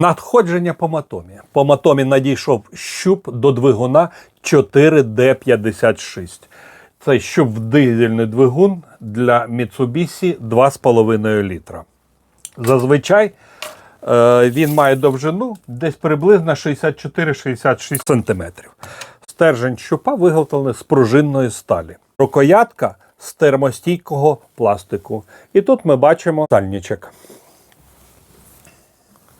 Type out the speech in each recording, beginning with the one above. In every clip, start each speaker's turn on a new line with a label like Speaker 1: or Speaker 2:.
Speaker 1: Надходження по матомі. По матомі надійшов щуп до двигуна 4D56. Це щуп дизельний двигун для Mitsubishi 2,5 літра. Зазвичай е, він має довжину десь приблизно 64-66 см. Стержень щупа виготовлений з пружинної сталі. Рукоятка з термостійкого пластику. І тут ми бачимо сальничок.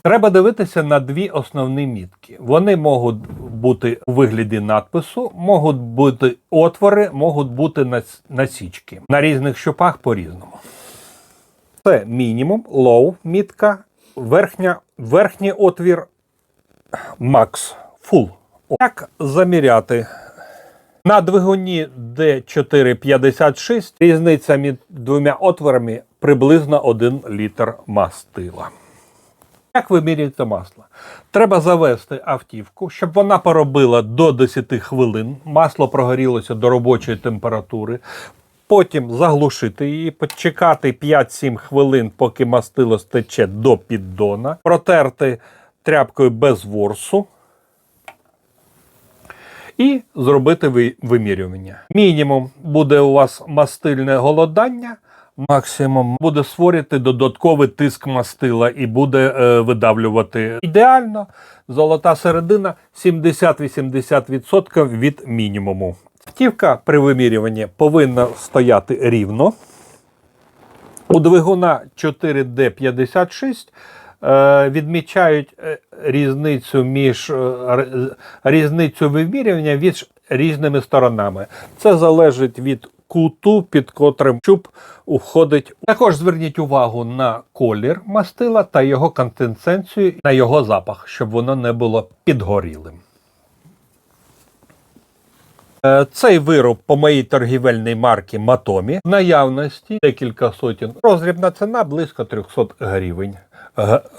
Speaker 1: Треба дивитися на дві основні мітки. Вони можуть бути у вигляді надпису, можуть бути отвори, можуть бути насічки. На різних щупах по-різному. Це мінімум, low мітка, верхня, верхній отвір max, full. Як заміряти? На двигуні D456 різниця між двома отворами приблизно 1 літр мастила. Як вимірюється масло? Треба завести автівку, щоб вона поробила до 10 хвилин. Масло прогорілося до робочої температури. Потім заглушити її, почекати 5-7 хвилин, поки мастило стече до піддона, протерти тряпкою без ворсу і зробити вимірювання. Мінімум буде у вас мастильне голодання, максимум буде створити додатковий тиск мастила і буде е, видавлювати ідеально. Золота середина 70-80% від мінімуму. Автівка при вимірюванні повинна стояти рівно. У двигуна 4D56 е, відмічають е, різницю між е, різницю вимірювання між різними сторонами. Це залежить від куту, під котрим чуб уходить. Також зверніть увагу на колір мастила та його консистенцію, на його запах, щоб воно не було підгорілим. Е, Цей вироб по моїй торгівельній марці Матомі в наявності декілька сотень. Розрібна ціна близько 300 гривень.